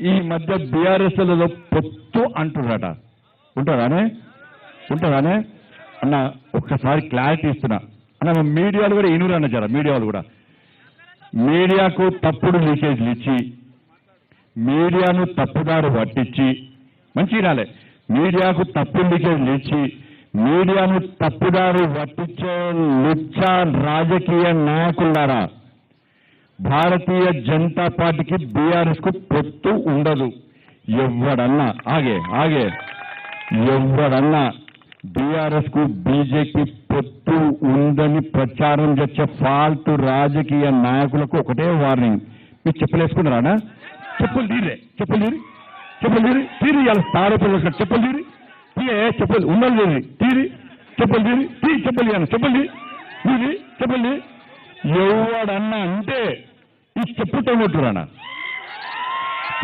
ఈ మధ్య బీఆర్ఎస్లలో పొత్తు అంటున్నారట. ఉంటారానే? ఉంటారానే? అన్న ఒక్కసారి క్లారిటీ ఇస్తున్నా. అన్న మీడియాలు కూడా ఇనురు అన్న జర మీడియాలు కూడా. మీడియాకు తప్పుడు లీకేజ్లు ఇచ్చి మీడియాను తప్పుదారు పట్టించి మంచి వినాలే మీడియాకు తప్పుడు లీకేజ్లు ఇచ్చి మీడియాను తప్పుదారు పట్టించే లుచ్చ రాజకీయ నాయకులారా? భారతీయ జనతా పార్టీకి బీఆర్ఎస్కు పొత్తు ఉండదు. ఎవడన్నా ఆగే ఆగే. ఎవడన్నా బీఆర్ఎస్కు బీజేపీ పొత్తు ఉందని ప్రచారం చేసే ఫాల్తు రాజకీయ నాయకులకు ఒకటే వార్నింగ్. మీరు చెప్పలేసుకున్నారా చెప్పులు తీరే చెప్పులు తీరి. చెప్పులు తీరి తీరి ఇలా తారపులు చెప్పులు తీరి. తీరే చెప్పులు ఉన్నది తీరి. తీరి చెప్పులు తీరి. తీ చెప్పులు చెప్పండి చెప్పులు తీరి చెప్పులు ఎవడన్నా అంటే ఈ చెప్పుతో కొట్టురానా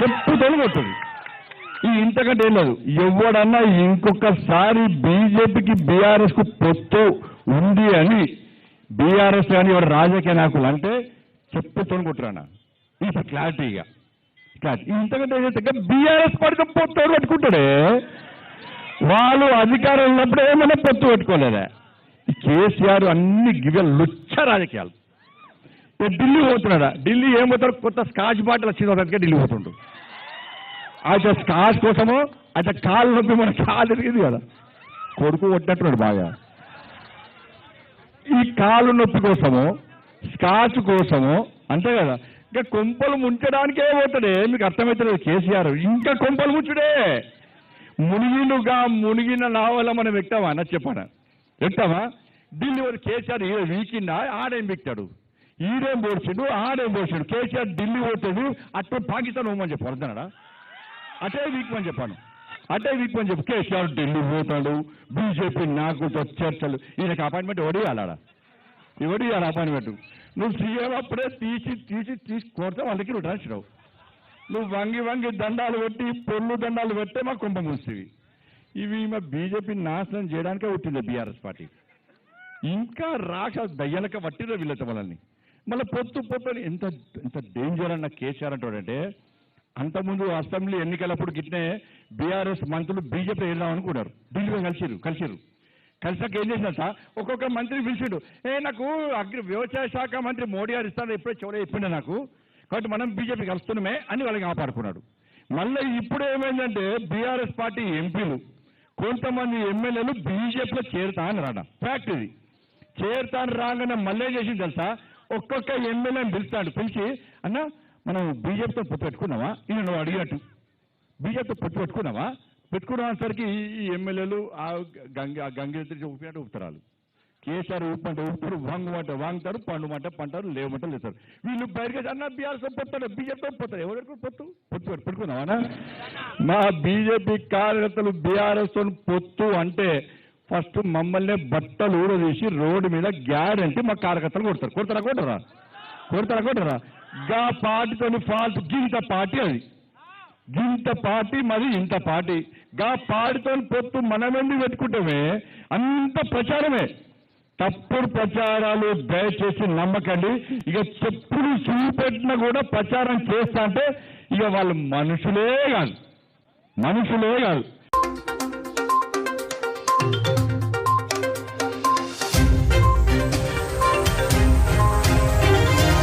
చెప్పుతో కొట్టుడు. ఈ ఇంతకంటే ఏం లేదు. ఎవడన్నా ఇంకొకసారి బీజేపీకి బీఆర్ఎస్కు పొత్తు ఉంది అని బీఆర్ఎస్ కానీ ఎవరు రాజకీయ నాయకులు అంటే చెప్పుతో కొట్టురానా ఇది క్లారిటీగా క్లారిటీ ఇంతకంటే ఏదైతే బీఆర్ఎస్ పడితే పొత్తు పెట్టుకుంటాడే? వాళ్ళు అధికారం ఉన్నప్పుడు ఏమైనా పొత్తు పెట్టుకోలేదా? కేసీఆర్ అన్ని గివ్య లుచ్చ రాజకీయాలు. ఢిల్లీ పోతున్నాడా? ఢిల్లీ ఏం పోతాడు? కొత్త స్కాచ్ బాటిల్ వచ్చింది అతనికి ఢిల్లీ పోతుండు. అయితే స్కాచ్ కోసము అయితే కాలు నొప్పి మన కాలు తిరిగింది కదా. కొడుకు కొట్టినట్టున్నాడు బాగా. ఈ కాలు నొప్పి కోసము స్కాచ్ కోసము అంతే కదా. ఇంకా కొంపలు ముంచడానికే పోతాడే. మీకు అర్థమవుతలేదు కేసీఆర్. ఇంకా కొంపలు ముంచుడే. మునిగినుగా మునిగిన నావల మనం ఎక్తామా అన్న చెప్పానా ఎక్తామా ఢిల్లీ వాడు కేసీఆర్ వీకిందా ఆడేం బిక్తాడు? ఈడేం పోడ్చిండు ఆడేం పోడ్చాడు? కేసీఆర్ ఢిల్లీ పోతాడు అట్టే పాకిస్తాన్ పోమని చెప్పు అర్థనాడా అటే వీక్మని చెప్పాను. అటే వీక్మని చెప్పు కేసీఆర్ ఢిల్లీ పోతాడు బీజేపీ నాకు చర్చలు. ఈయనకి అపాయింట్మెంట్ ఎవడు ఇవ్వాలా ఎవడు ఇవ్వాలి అపాయింట్మెంట్ నువ్వు సీఎం అప్పుడే తీసి తీసి తీసి కోరితే వాళ్ళకి నువ్వు రాసినావు. నువ్వు వంగి వంగి దండాలు పెట్టి పొల్లు దండాలు పెట్టే మా కుంభ మూసివి ఇవి మా బీజేపీ నాశనం చేయడానికే పుట్టింది బీఆర్ఎస్ పార్టీ. ఇంకా రాక దయ్యలక పట్టిరో వీళ్ళతో వాళ్ళని. మళ్ళీ పొత్తు పొత్తు అని ఎంత ఎంత డేంజర్ అన్న కేసీఆర్ అంటాడంటే అంతకుముందు అసెంబ్లీ ఎన్నికలప్పుడు గిట్నే బీఆర్ఎస్ మంత్రులు బీజేపీ వెళ్దాం అనుకున్నారు. ఢిల్లీలో కలిసిరు కలిసిరు కలిసాక ఏం చేసినట్ట ఒక్కొక్క మంత్రి పిలిచిండు ఏ నాకు అగ్రి వ్యవసాయ శాఖ మంత్రి మోడీ గారు ఇస్తాను ఎప్పుడే చూడే చెప్పిండే నాకు. కాబట్టి మనం బీజేపీ కలుస్తున్నామే అని వాళ్ళకి ఆపాడుకున్నాడు మళ్ళీ ఇప్పుడు ఏమైందంటే బీఆర్ఎస్ పార్టీ ఎంపీలు కొంతమంది ఎమ్మెల్యేలు బీజేపీలో చేరుతా అని రాడ ఫ్యాక్ట్ ఇది. చేరుతాను రాగానే మళ్ళీ చేసింది తెలుసా? ఒక్కొక్క ఎమ్మెల్యేని పిలుస్తాడు పిలిచి అన్న మనం బీజేపీతో పొత్తు పెట్టుకున్నావా ఈయన నువ్వు అడిగినట్టు బీజేపీతో పొత్తు పెట్టుకున్నావా పెట్టుకునేసరికి ఈ ఎమ్మెల్యేలు ఆ గంగ గంగేత్రి ఊపినట్టు ఊపుతారు. కేసీఆర్ ఊపంటే ఊపుతారు వాంగమంటే వాంగుతారు పండుమంట పంటారు లేవమంట లేస్తారు వీళ్ళు బయటకు అన్న బీఆర్ఎస్ పొత్తాడు బీజేపీతో పొత్తాడు ఎవరు పొత్తు? పొత్తు పెట్టుకున్నావా మా బీజేపీ కార్యకర్తలు బీఆర్ఎస్తో పొత్తు అంటే ఫస్ట్ మమ్మల్ని బట్టలు ఊడదీసి రోడ్డు మీద గ్యారంటీ మా కార్యకర్తలు కొడతారు. కొడతారా కొట్టరా? కొడతారా కొట్టరా? గా పార్టీతోని ఫాల్ట్ గింత పార్టీ అది. గింత పార్టీ మరి ఇంత పార్టీ. గా పార్టీతో పొత్తు మనమెండి పెట్టుకుంటామే? అంత ప్రచారమే. తప్పుడు ప్రచారాలు దయచేసి నమ్మకండి. ఇక చెప్పులు చూపెట్టినా కూడా ప్రచారం చేస్తా అంటే ఇక వాళ్ళు మనుషులే కాదు. మనుషులే కాదు.